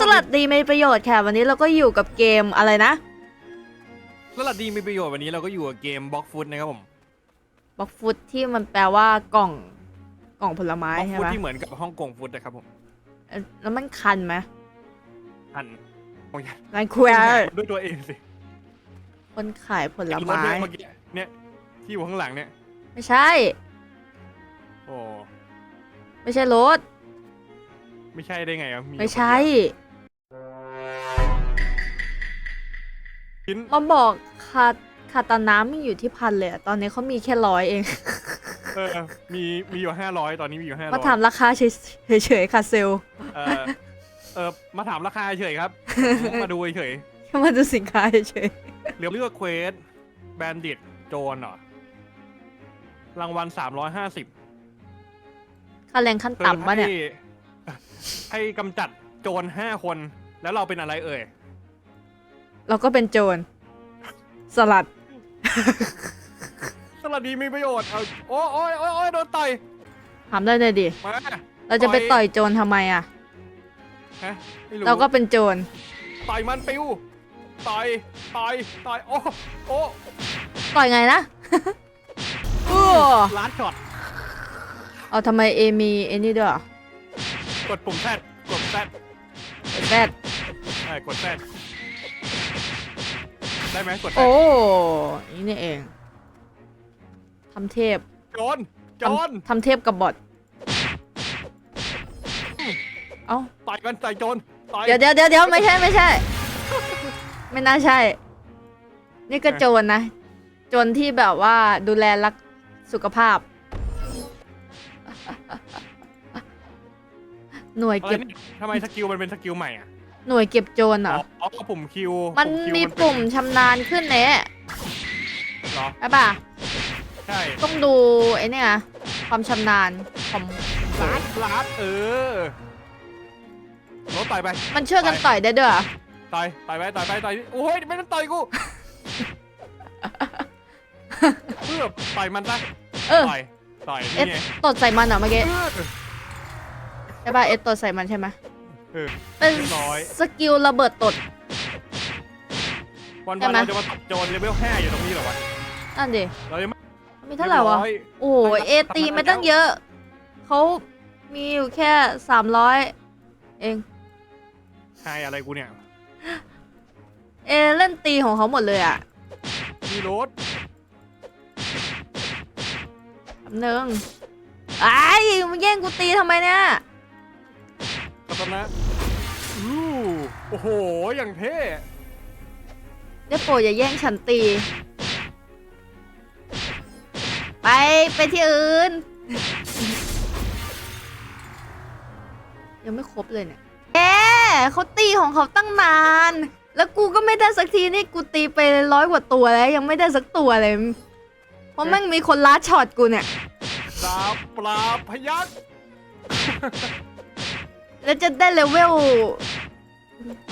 สลัดดีมีประโยชน์ค่ะ วันนี้เราก็อยู่กับเกมอะไรนะสลัดดีมีประโยชน์วันนี้เราก็อยู่กับเกมบล็อกฟุตนะครับผมบล็อกฟุตที่มันแปลว่ากล่องกล่องผลไม้บล็อกใช่ฟุตไหมที่เหมือนกับฮ่องกงฟุตนะครับผมเอ่อแล้วมันคันไหมหันโอ้ยร้านควร์ด้วยตัวเองสิคนขายผลรถไม้ เนี่ยเมื่อกี้เนี่ยที่อยู่ข้างหลังเนี่ย ไม่ใช่ โอ้ไม่ใช่รถไม่ใช่ได้ไงอะไม่ใช่ ชิ้น มาบอกคาคาตาน้ำมีอยู่ที่พันเลยอะตอนนี้เขามีแค่ร้อยเอง เออ มีมีอยู่ห้าร้อยตอนนี้มีอยู่ห้าร้มาอยถามราคาเฉยเฉยๆค่ะเซลลเออเออมาถามราคาเฉยครับ มาดูเฉยแค่มาดูสินค้าเฉยเหลือเลือกเควสแบนดิตโจนเหรอรางวัลสามร้อยห้าสิบๆค่าแรงขั้นต่ำปะเนี่ย ให้กำจัดโจรห้าคนแล้วเราเป็นอะไรเอ่ย เราก็เป็นโจร สลัดสวัสดีมีประโยชน์เอาโอ้โอ้ยโอ้ยโอ้ยโดนต่อยถามได้เลยดิ มาเราจะไปต่อยโจรทำไมอะ ฮะไม่รู้เราก็เป็นโจร ต่อยมันปิวต่อยต่อยต่อยโอ้โอ้ต่อยไงนะอู้ล้านช็อตเอาทำไมเอมีเอนี่ด้วยเหรอกดปุ่มแซดกดแซดแซดใช่กดแซด ได้ไหมกดแซโอ้ดนี่นี่เองทำเทพโจรโจรทำทำเทพกับบอทเอ้าต่อยกันต่อยโจรต่อยเดี๋ยวเดี๋ยวเดี๋ยวเดี๋ยวไม่ใช่ไม่ใช่ ไม่น่าใช่ นี่ก็โจรนะ โจรที่แบบว่าดูแลรักสุขภาพ หน่วยอะไรเก็บนี่ทำไมสกิลมันเป็นสกิลใหม่อะ หน่วยเก็บโจรเหรอ๋อออ๋อปุ่มคิวมันคิวมีเป็นปุ่มชำนาญขึ้นเนะเหรอใช่ป่ะ ใช่ต้องดูไอ้เนี่ยความชำนาญของลาดลาดเออรถต่อยไปมันช่วยกันต่อยได้ด้วยเหรอต่อยต่อยไปต่อยไปต่อยโอ้ยไม่ต้องต่อยกูเพื่อต่อยมันซะเออต่อยต่อยเอ็ดนี่ไงตดใส่มันเหรอเมื่อกี้เออใช่ป่ะเอ็ดตดใส่มันใช่ไหม เออเป็นเรียบร้อยสกิลระเบิดตด วันใช่วันไหม เราจะมาตบโจรเลเวล5อยู่ตรงนี้เหรอวะนั่นดิเรายังไม่มีเท่าไหร่วะเรียบอย โอ้โหเอตีไม่ตั้งเยอะ เขามีอยู่แค่สามร้อยเอง ใช่อะไรกูเนี่ยเอเล่นตีของเขาหมดเลยอะมีรถแป๊บนึงไอ้ายมึงแย่งกูตีทำไมเนี่ยกั ตนะอู้โอ้โห อย่างเท่ได้โปรดอย่าแย่งฉันตี ไปไปที่อื่น ยังไม่ครบเลยเนี่ยแกเขาตีของเขาตั้งนาน แล้วกูก็ไม่ได้สักทีนี่กูตีไปร้อยกว่าตัวแล้ว ยังไม่ได้สักตัวเลย เพราะแม่งมีคนล้าช็อตกูเนี่ย ดาบปราบพยัก แล้วจะได้เลเวล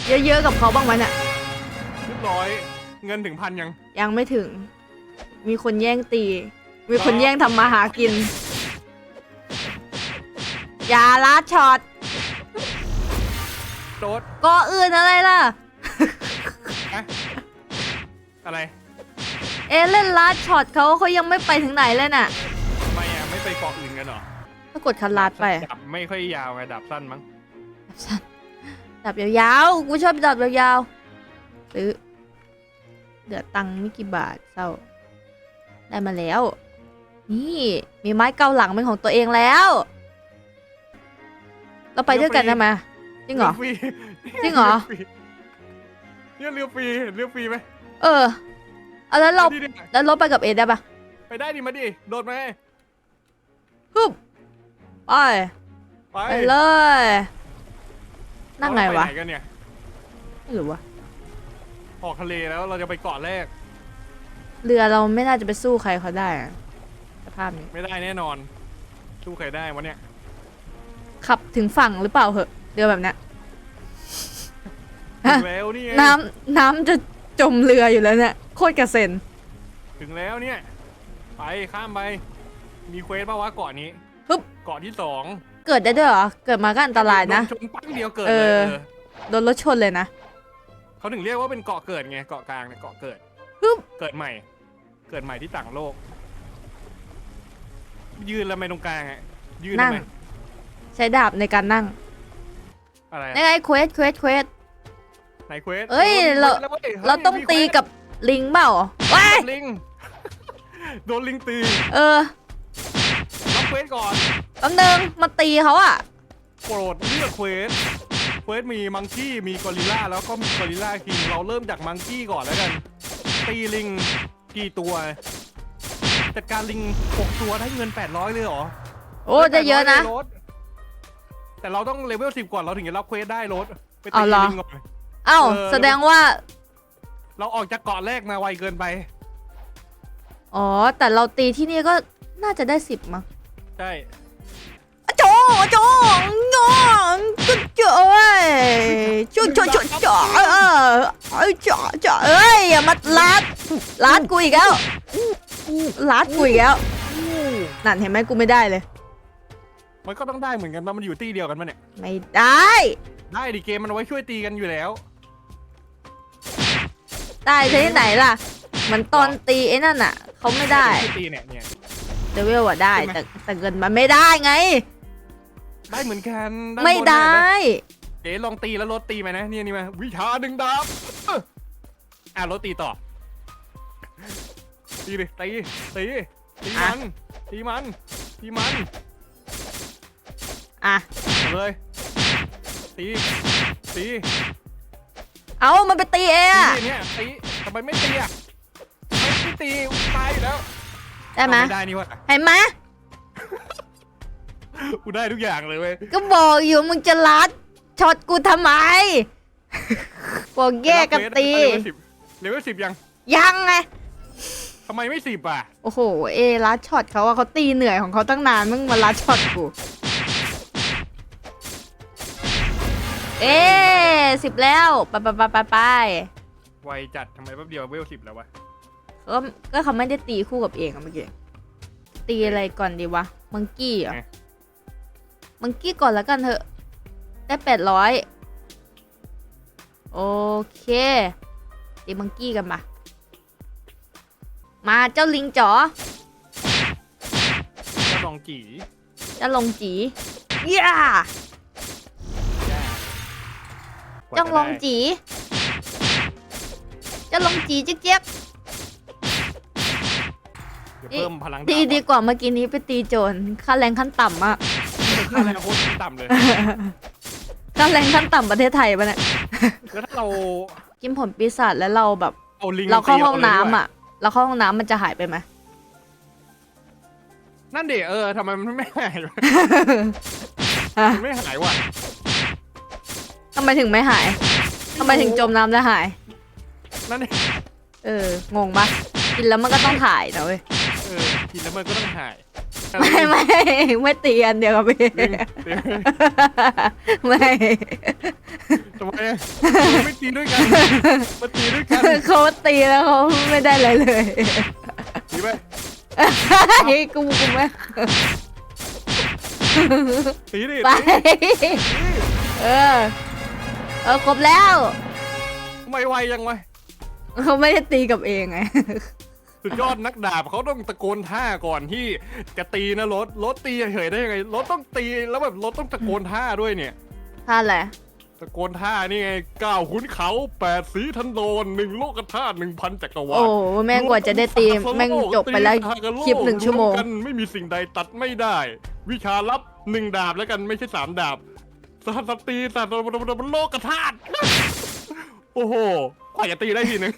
เยอะๆกับเขาบ้างไหมเนี่ยเรียบร้อย เงินถึงพันยัง ยังไม่ถึง มีคนแย่งตี มีคนแย่งทำมาหากิน อย่าล้าช็อตโดดก็อื่นอะไรล่ะ อะไรเอะเล่นล้าช็อตเขาเขายังไม่ไปถึงไหนเลยน่ะ ทำไมอะไม่ไปเกาะอื่นกันเหรอ ถ้ากดคันลาดไป ดับไม่ค่อยยาวไงดับสั้นมั้ง ดับยาวๆ กูชอบดับยาวๆซื้อเหลือตังค์ไม่กี่บาทเศร้า ได้มาแล้ว นี่มีไม้เกาหลังเป็นของตัวเองแล้ว เราไปด้วยกันได้ไหมจริงเหรอฟรีจริงเหรอ เนี่ยเรือฟรีเห็นเรือฟรีไหมเออเอาแล้วเราดิดิแล้วรถไปกับเอได้ปะไปได้ดิมาดิโดดมาฮึบไปไปไปเลย นั่งไงวะเราปหนกันเนี่ยไม่รู้วะ ออกทะเลแล้วเราจะไปเกาะแรก เรือเราไม่น่าจะไปสู้ใครเขาได้อะสภาพนี้ ไม่ได้แน่นอน สู้ใครได้วะเนี่ย ขับถึงฝั่งหรือเปล่าเหอะ เรือแบบเนี้ย ถึฮะงแล้วนี่ไงน้ำน้ำจะจมเรืออยู่แล้วเนี่ย โคตรกระเซ็น ถึงแล้วเนี่ย ไปข้ามไป มีเควสป่าวะเกาะนี้ ฮึบ เกาะที่สอง เกิดได้ด้วยเหรอ เกิดมาก็อันตรายนะโดชนปั้งเดียวเกิดเอเลยอ เออโดนรถชนเลยนะ เขาถึงเรียกว่าเป็นเกาะเกิดไงเกาะกลางเนี่ยเกาะเกิดฮึบ เกิดใหม่ เกิดใหม่ที่ต่างโลก ยืนแล้วไหมตรงกลางอะยืนนั่ทำง ไมใช้ดาบในการนั่งอะไรอะนี่ไงเควสเควสเควส ไหนเควสเอ้ยเราแล้วว้ยเราต้องมีตีควสกับลิงเปล่าว้ายลิง โดนลิงตีเออ รับเควสก่อน แป๊บนึงมาตีเขาอะโปรดเลือกเควส เควสมีมังกี้มีกอริลลาแล้วก็มีกอริลลาคิงเราเริ่มจากมังกี้ก่อนแล้วกัน ตีลิงกี่ตัว จัดการลิงหกตัวได้เงิน 800 เลยเหรอโอ้จะเยอะนะ 800ลยรถแต่เราต้องเลเวล10ก่อนเราถึงจะรับเควสได้รถไปตีเอาเหรอ ลิงก่อน เอ้า เออ แสดงว่า เราออกจากเกาะแรกมาไวเกินไป อ๋อ แต่เราตีที่นี่ก็น่าจะได้สิบมั้งใช่อะโจอะโจงองจุดเจ้ยจุดจุดจุดจ่อเออเอ้ยจ่อจ่อเอ้ยอย่ามาลัดลัดกูอีกแล้วลัดกูอีกแล้วนั่นเห็นไหมกูไม่ได้เลย มันก็ต้องได้เหมือนกันว่ามันอยู่ตีเดียวกันมาเนี่ยไม่ได้ ได้ดิเกมมันเอาไว้ช่วยตีกันอยู่แล้ว ได้ที่ไหนล่ะเหมือนตอนตีไอ้นั่นอะเขาไม่ได้ช่วยตีเนี่ยเนี่ยเดวิลอะได้ แต่แต่เงินมันไม่ได้ไง ได้เหมือนกันด้านไม่บนได้เนี่ยเจ๊ลองตีแล้วรถตีไหมนะเนี่ยนี่มาวิชาหนึ่งดาบเอ้ออะรถตีต่อ ตีดิตีตีตีมันตีมันตีมันอะ เอาเลยตีตีเอามันไปตีเองตีอะดิเนี่ยตีทำไมไม่ตีอะไม่ไม่ตีตายอยู่แล้วได้ไหมเอาไม่ได้นี่วะ เห็นไหม กูได้ทุกอย่างเลยเว้ยก็บอกอยู่มึงจะลัดช็อตกูทำไม บอกแยกกันตีเลเวลสิบเลเวลสิบยัง ยังไงทำไมไม่สิบอะ โอ้โห เอลัดช็อตเขาอะเขาตีเหนื่อยของเขาตั้งนานมึงมาลัดช็อตกู เอ๊สิบแล้วไปไปไปไปไปไวจัดทำไมแป๊บเดียวเวลสิบแล้ววะก็ก็เขาไม่ได้ตีคู่กับเองอะเมื่อกี้ตีอะไรก่อนดีวะมังกี้เหรอ มังกี้ก่อนแล้วกันเถอะ ได้แปดร้อยโอเคตีมังกี้กันมามาเจ้าลิงจ๋อก็ลองจีเจ้าลงจีย่าเจ้าลงจีเจ้าลงจีเจ๊ยบเดี๋ยวเพิ่มพลังๆดีดีกว่าเมื่อกี้นี้ไปตีโจรค่าแรงขั้นต่ำอะ ค่าแรงโคตรต่ำเลย ค่าแรงขั้นต่ำประเทศไทยปะเนี่ย แล้วถ้าเรากินผลปีศาจแล้วเราแบบ เอาลิงเราเข้าตีห้องลยน้ำดีกว่าอะ เราเข้าห้องน้ำมันจะหายไปไหม นั่นดิเออทำไมมันไม่หายวะมันไม่หายว่ะ ทำไมถึงไม่หาย ทำไมถึงจมน้ำแล้วหาย นั่นดิเออ งงปะกินแล้วมันก็ต้องถ่ายนะเว้ย เออกินแล้วมันก็ต้องหาย ไม่ไม่ไม่ตีอันเดียวกับพี่ลิงลิงไม่ทำไมอะไม่ตีด้วยกันมาตีด้วยกันเขาตีแล้วเขาไม่ได้อะไรเลยตีไปไอ้กูกูไม่ตีดิไปตีดิเออเออครบแล้วทำไมไวยังวะเขาไม่ได้ตีกับเองไง สุดยอดนักดาบเขาต้องตะโกนท่าก่อนที่จะตีนะรถรถตีเฉยๆได้ยังไงรถต้องตีแล้วแบบรถต้องตะโกนท่าด้วยเนี่ย ท่าอะไรตะโกนท่านี่ไงเก้าขุนเขาแปดสีทันโดนหนึ่งโลกธาตุหนึ่งพันจักรวาโอ้ลแม่งกว่าจะได้ตีแม่งจบไปแล้วตีทางโกคลิปหนึ่งชั่วโมงรกันไม่มีสิ่งใดตัดไม่ได้ วิชาลับหนึ่งดาบแล้วกันไม่ใช่สามดาบสหัสตีสัตว์โลกธาตุโอ้โหกว่าจะตีได้ทีนึง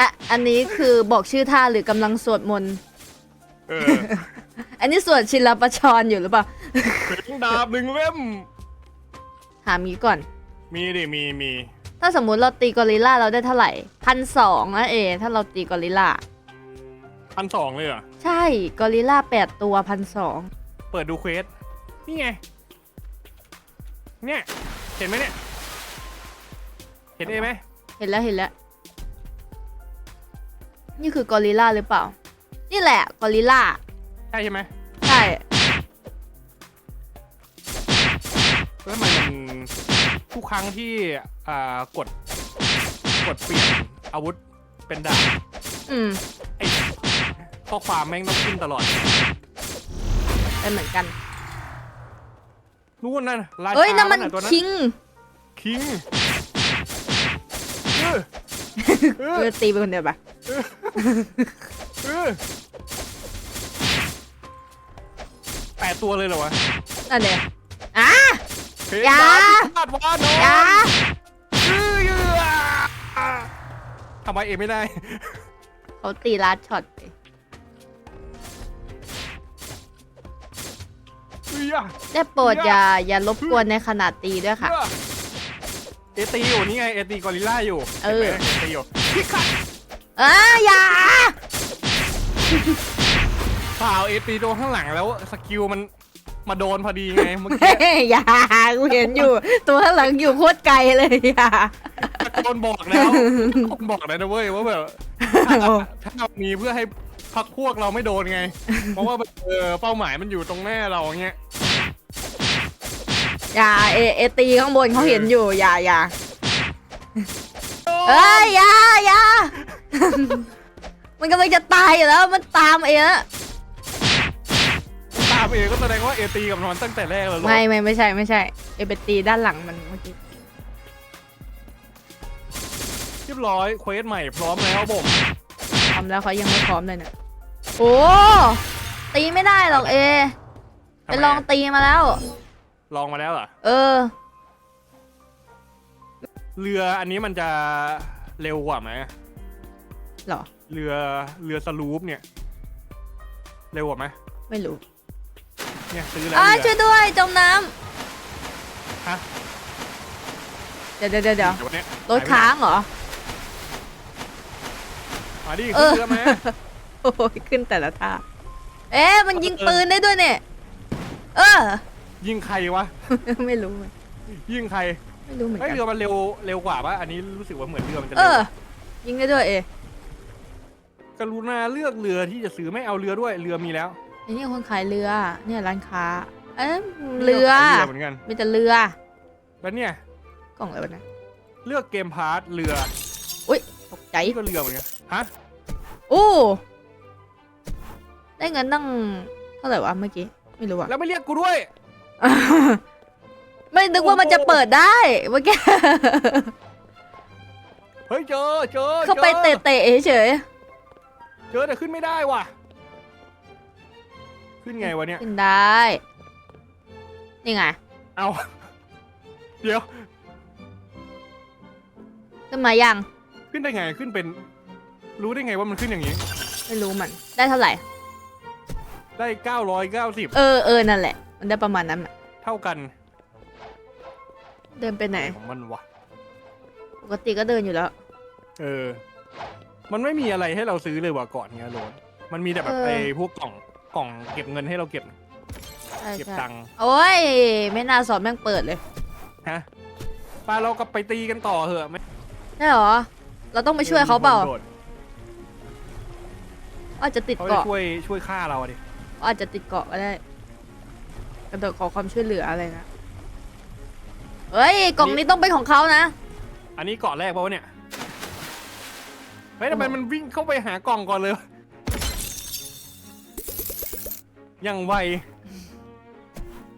อะอันนี้คือบอกชื่อท่าหรือกำลังสวดมนต์ เอออันนี้สวดชิลประชรอยู่หรือเปล่าเป็นดาบหนึ่งเล่ม ถามงี้ก่อน มีดิ มีมีถ้าสมมุติเราตีกอริลลาเราได้เท่าไหร่พันสองนะเอ ถ้าเราตีกอริลลา พันสองเลยเหรอ ใช่กอริลลาแปดตัวพันสองเปิดดูเควส นี่ไง เนี่ย เห็นไหมเนี่ย เห็นเอไหม เห็นแล้วเห็นแล้ว นี่คือกอริลลาหรือเปล่า นี่แหละกอริลลาใช่ใช่ไหมใช่แล้วทำไมมันกทุกครั้งที่อ่ากดกดเปลี่ยนอาวุธเป็นดาบอืมไอ้ข้อความแม่งต้องขึ้นตลอดเป็นเหมือนกันนู่นนั่นราชาเอ้ยนั่นมันะตัวนั้นคิงคิงเออเอเอออตีไปคนเดียวปะเออ แปดตัวเลยเหรอวะนั่นเลยอะเฮ้ยอย่า พลาดวานอนอย่าเออเออทำไมเองไม่ได้ เขาตีลัดช็อตไปเฮ้ยได้โปรดอย่าอย่ารบกวนในขณะตีด้วยค่ะ เอตีอยู่นี่ไง เอตีกอริลล่าอยู่เออ ห็นไหมเอตีอยู่พี่ขัด เอ้ยอย่าเปล่าเอตีโดนข้างหลังแล้วสกิลมันมาโดนพอดีไงเมื่อเฮ้กี้ยอย่ากูเห็นอยู่ ตัวข้างหลังอยู่โคตรไกลเลยอย่าโดนบอกแล้วคนบอกแล้วนะเว้ยว่าแบบถ้าเรามีเพื่อให้พักพวกเราไม่โดนไง เพราะว่าแบบเออเป้าหมายมันอยู่ตรงหน้าเราอย่างเงี้ยอย่าเอเอตีข้างบนเขาเห็นอยู่อย่าอย่าเอ้ยอย่าอย่า มันกำลังจะตายอยู่แล้วมันตามเองอะตามเองก็แสดงว่าเอตีกับนอนตั้งแต่แรกแล้วเหรอไม่ไม่ไม่ใช่ไม่ใช่เอไปตีด้านหลังมันเมื่อกี้เรียบร้อยเควสใหม่พร้อมแล้วผมพร้อมแล้วเขายังไม่พร้อมเลยเนี่ยโอ้ตีไม่ได้หรอกเอไปลองตีมาแล้ว ลองมาแล้วเหรอเออ เรืออันนี้มันจะเร็วกว่าไหมเหรอ เรือเรือสลูปเนี่ยเร็วกว่าไหมไม่รู้เนี่ยซื้อแล้วอ่าเรือช่วยด้วยจมน้ฮะำเดี๋ยวเดี๋ยวเดี๋ยวเดี๋ยวเดี๋ยววันเนี้ยรถค้างเหรอ มาดิเอขึ้นอ เรือมาโอ้ยขึ้นแต่ละท่า เอ๊ะมันยิงปืนได้ด้วยเนี่ย เออ ยิงใครวะไม่รู้เหมือนยิงใครไม่รู้เหมือนไอยกัน เรือมันเร็วเร็วกว่าปะอันนี้รู้สึกว่าเหมือนเรือมันจะเอเร็วอ ยิงได้ด้วยเอ กรุณาเลือกเรือที่จะซื้อไม่เอาเรือด้วยเรือมีแล้วไอ้นี่คนขายเรือ เนี่ยร้านค้า เอ๊ะเรือเรือเหมือนกันมีแต่เรือ แล้วเนี่ยกล่องอะไรวะเนะเลือกเกมพาร์ทเรืออุ้ยตกใจนี่ก็เรือเหมือนกันฮะโอ้ได้เงินตั้งเท่าไหร่วะเมื่อกี้ไม่รู้อะแล้วไม่เรียกกูด้วย ไม่นึกว่ามันจะเปิดได้เมื่อกี้เฮ้ยเจอเจอเข้าไปจอเตะๆเฉย เจอแต่ขึ้นไม่ได้ว่ะ ขึ้นไงวะเนี่ยๆขึ้นได้ นี่ไง เอา เดี๋ยว ขึ้นมายัง ขึ้นได้ไง ขึ้นเป็น รู้ได้ไงว่ามันขึ้นอย่างนี้ ไม่รู้มัน ได้เท่าไหร่ ได้990เออเออนั่นแหละ มันได้ประมาณนั้นอะเท่ากันเดินไปไหน ของมันวะปกติก็เดินอยู่แล้ว เออ มันไม่มีอะไรให้เราซื้อเลยว่ะก่อนเนี้ยโรนมันมีแต่แบบเออ ไอ้พวกกล่องกล่องเก็บเงินให้เราเก็บใช่เก็บใช่ตังค์โอ้ย ไม่น่าสอบแม่งเปิดเลยฮะปาเราก็ไปตีกันต่อเหอะไม่ได้เหรอ เราต้องไปช่วยเขาเปล่าโดดอาจจะติดเขาจะเกาะช่วยช่วยฆ่าเราอะดิอาจจะติดเกาะก็ได้กระโดดขอความช่วยเหลืออะไรนะเฮ้ยกล่องนี้ต้องเป็นของเขานะ อันนี้เกาะแรกปะวะเนี่ย เฮ้ยทำไมมันวิ่งเข้าไปหากล่องก่อนเลยวะยังไว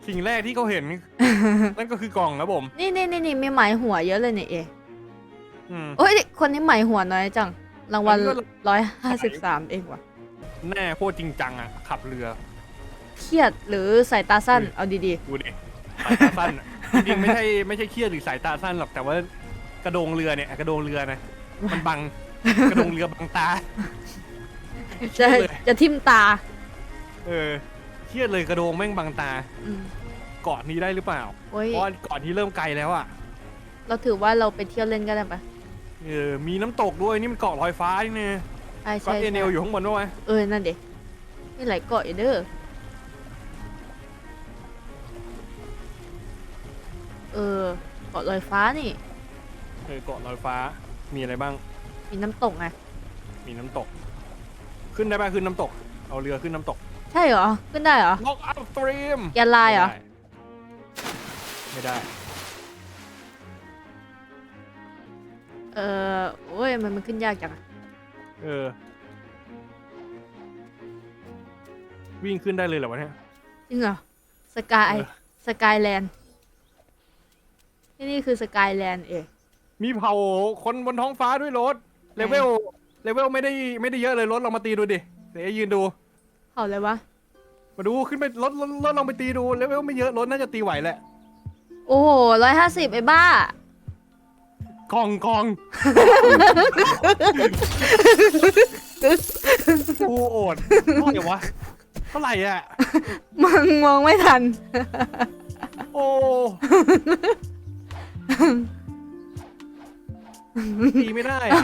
สิ่งแรกที่เขาเห็น นั่นก็คือกล่องนะผม นี่นี่นี่นี่มีหมายหัวเยอะเลยเนี่ยเออืม โอ้ยคนนี้หมายหัวน้อยจัง รางวัลอันนี้ก็ ร้อยห้าสิบสามเองว่ะ แน่โคตรจริงจังอะ ขับเรือ เครียดหรือสายตาสั้น เอาดีดูดิสายตาสั้นอะจริงๆไม่ใช่ไม่ใช่เครียดหรือสายตาสั้นหรอกแต่ว่ากระโดงเรือเนี่ยกระโดงเรือนะมันบัง กระโดงเรือบังตาๆจะเลย จะทิ่มตาเออเครียดเลยกระโดงแม่งบังตา อืมเกาะนี้ได้หรือเปล่า โอ้ยเพราะว่าเกาะนี้เริ่มไกลแล้วอะ เราถือว่าเราไปเที่ยวเล่นก็ได้ปะเออ มีน้ำตกด้วยนี่มันเกาะลอยฟ้านี่เนี่ยใช่ก็ใช่เอเนลใช่อยู่ข้างบนด้วยเออนั่นเด็มีหลายเกาะอยู่เด้อเออเกาะลอยฟ้านี่ เออเกาะลอยฟ้ามีอะไรบ้าง มีน้ำตกไงมีน้ำตก ขึ้นได้ป่ะขึ้นน้ำตก เอาเรือขึ้นน้ำตกใช่เหรอ ขึ้นได้เหรอ ล็อกอัพสตรีมแกนลายเหรอ ไม่ได้ออโอ้ยมันมันขึ้นยากจังอะเออ วิ่งขึ้นได้เลยเหรอวะเนี่ย จริงเหรอ สกาย เออ สกายแลนด์ ที่นี่คือสกายแลนด์เองมีเผาคนบนท้องฟ้าด้วยรถ เลเวลเลเวลไม่ได้ไม่ได้เยอะเลยรถลองมาตีดูดิเดี๋ยวยืนดูเผาเลยวะ มาดูขึ้นไปรถรถรถลองไปตีดูเลเวลไม่เยอะรถน่าจะตีไหวแหละโอ้โหร้อยห้าสิบไอ้บ้ากองกองกูโอดเท่าไหร่วะเท่าไหร่อะ มึงมองไม่ทัน โอ้ ตีไม่ได้อะ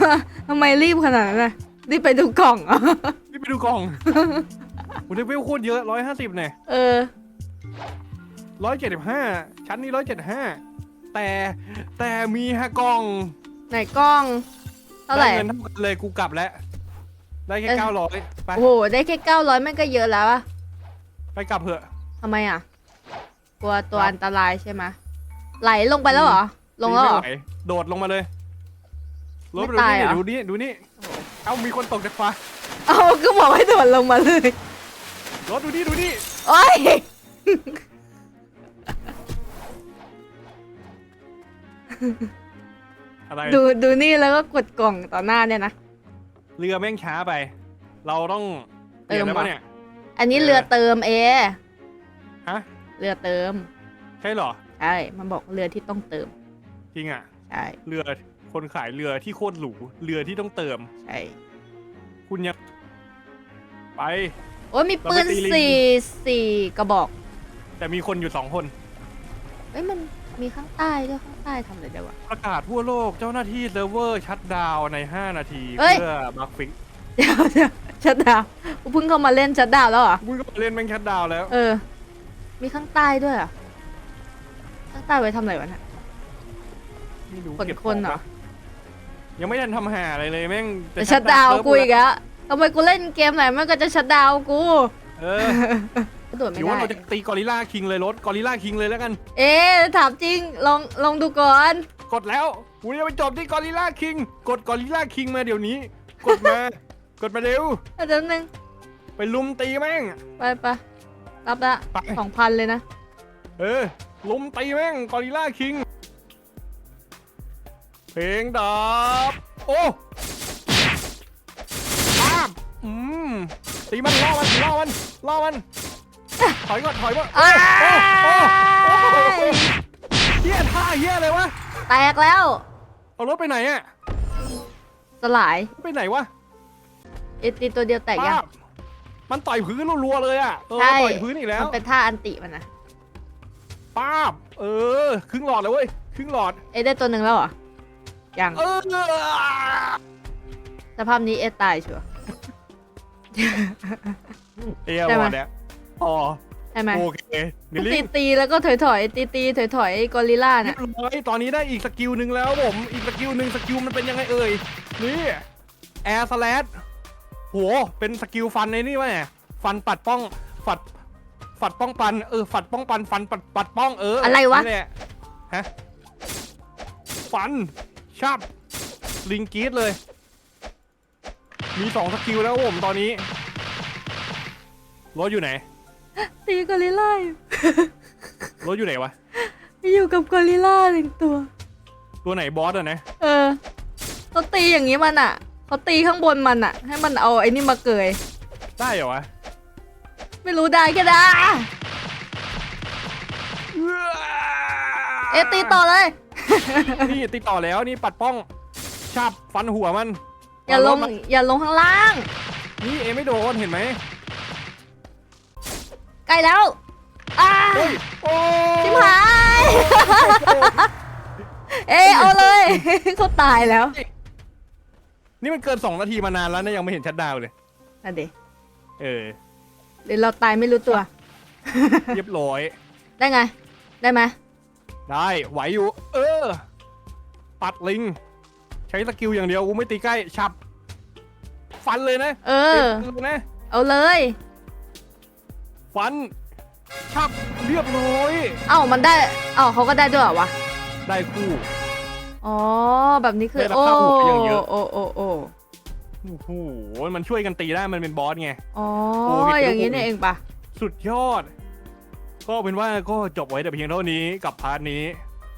ทำไมรีบขนาดนั้นน่ะรีบไปดูกล่องเหรอรีบไปดูกล่องโอ้เลเวลโคตรเยอะร้อยห้าสิบเนี่ยเออ ร้อยเจ็ดสิบห้าชั้นนี้ร้อยเจ็ดห้าแต่แต่มีฮะกล่องไหนกล้อง เท่าไหร่ด้เงินเท่ากันเลยกูกลับแล้ว ได้แค่เอ้ย เก้าร้อยไป โอ้โห ได้แค่เก้าร้อยไม่งก็เยอะแล้วอะไปกลับเถอะ ทำไมอะกลัวตัวอันตรายใช่ไหมไหลลงไปแล้วเหรอ ลงแล้วเหรอ ไม่ไโดดลงมาเลย รถไม่ดูตายนี่เหรอ ดูนี่ดูนี่เอ้ามีคนตกจากฟ้าเอาก็บอกให้โดดลงมาเลยรถดูนี่ดูนี่โอ้ยอะไรดูดูนี่แล้วก็กดกล่องต่อหน้าเนี่ยนะ เรือแม่งช้าไป เราต้องเปลี่ยนเติม แล้วเหรอปะเนี่ย อันนี้เออเรือเติมเอฮะ เรือเติมใช่เหรอ ใช่มันบอกเรือที่ต้องเติมจริงอะ ใช่ เรือ คนขายเรือที่โคตรหรูเรือที่ต้องเติม ใช่คุณยังไป โอ้ยมีปืนเราไปตีลิง สี่สี่กระบอกแต่มีคนอยู่สองคน เอ้ยมันมีข้างใต้ด้วยข้างใต้ทำอะไรได้วะ ประกาศทั่วโลกเจ้าหน้าที่เซิร์ฟเวอร์ชัดดาวน์ใน 5 นาทีเอ้ย เพื่อบักฟิกเดี๋ยวเดี๋ยวชัดดาวน์กูเพิ่งเข้ามาเล่นชัดดาวน์แล้วเหรอ มึงก็มาเล่นแม่งชัดดาวน์แล้ว เออ มีข้างใต้ด้วยเหรอะ ข้างใต้ไว้ทำอะไรวะเนี่ย ไม่รู้ขนเก็บคนเหรอขงปะยังไม่ทันทำหาอะไรเลยแม่งจะชัดดาวน์เซิร์ฟกูอีกแล้วทำไมกูเล่นเกมไหนมันก็จะชัดดาวน์กูเออกระโดดหไม่รือว่าได้ เราจะตีกอริลลาคิงเลยรถกอริลลาคิงเลยแล้วกัน เอ๊ะถามจริง ลองลองดูก่อน กดแล้วกูจะไปจบที่กอริลลาคิงกดกอริลลาคิงมาเดี๋ยวนี้ กดมา กดมาเร็ว เดี๋ยวนึง ไปลุมตีแม่ง ไปไปรับละไป สองพันเลยนะ เออลุมตีแม่งกอริลลาคิง เพลงดับโอ้ป้าบอืมตีมันล่อมันล่อมันล่อมัน ถอยก่อนถอยก่อนโอ้อ้ายโอ้โอ้โอ้โอ้เฮียท่าเฮียเลยวะแตกแล้ว เอารถไปไหนอะสลายไปไหนวะเอตีตัวเดียวแตกยังป้าบมันต่อยพื้นรัวๆเลยอะเออใช่ ต่อยพื้นอีกแล้วมันเป็นท่าอันติมันนะป้าบเออ ครึ่งหลอดเลยเว้ยครึ่งหลอด เอะได้ตัวหนึ่งแล้วเหรอ ยังเออสภาพนี้เอะตายชัวร์ เอวใช่ไหม เนี่ยอ๋อใช่ไหมโอเคมิลตีลิตีแล้วก็ถอยถอยตีตีถอยถอยกอริลล่าเรีเนี่ยยบร้อยตอนนี้ได้อีกสกิลหนึ่งแล้วผมอีกสกิลหนึ่งสกิลมันเป็นยังไงเอ่ยนี่แอร์สแลดโหเป็นสกิลฟันในนี่วะเนี่ยฟันปัดป้องฝัดฝัดป้องปันเออฝัดป้องปันฟันปัดปัดป้องเอออะไรวะ นี่แหลฮะฟัน ชับลิงกรีดเลย มีสองสกิลแล้วผมตอนนี้รถอยู่ไหนตีกอริลล่าอยู่ รถอยู่ไหนวะ อยู่กับกอริลล่าหนึ่งตัว ตัวไหนบอสอะนะเออเขาตีอย่างนี้มันอะเขาตีข้างบนมันอะ ให้มันเอาไอ้นี่มาเกย ได้เหรอวะไม่รู้ได้แค่ได้ เอะตีต่อเลย นี่ติดต่อแล้วนี่ปัดป้องชับฟันหัวมันอย่าลงเรถมอย่าลงข้างล่าง นี่เอไม่โดนเห็นไหมใกล้แล้วอ้าเฮ้ยโอ้ชิบหาย เอะเอาเลยเขาตายแล้วนี่มันเกินสองนาทีมานานแล้วนะยังไม่เห็นชัดดาวน์เลยนั่นดิเออ หรือเราตายไม่รู้ตัว เรียบร้อย ได้ไง ได้ไหม ได้ไหวอยู่ เออ ปัดลิง ใช้สกิลอย่างเดียวกูไม่ตีใกล้ฉับ ฟันเลยนะเออติดมืนะ เอาเลย ฟัน ฉับเรียบร้อย เอ้ามันได้ เอ้าเขาก็ได้ด้วยเหรอวะ ได้คู่ออ๋อ แบบนี้คือ ได้รับโอ้ค่าหัวอย่างเยอะ โอ้โอ้โอ้โอ้โหมันช่วยกันตีได้มันเป็นบอสไง อ๋อ โอ้ย อย่างนี้เนี่ยเองปะสุดยอด ก็เป็นว่าก็จบไว้แต่เพียงเท่านี้กับพาร์ทนี้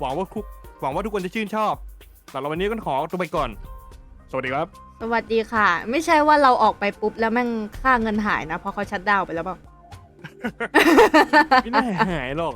หวังว่าทุกหวังว่าทุกคนจะชื่นชอบสำหรับวันนี้ก็ขอตัวไปก่อน สวัสดีครับ สวัสดีค่ะ ไม่ใช่ว่าเราออกไปปุ๊บแล้วแม่งค่าเงินหายนะเพราะเขาชัดดาวน์ไปแล้วเปล่า ไม่น่าหายหรอก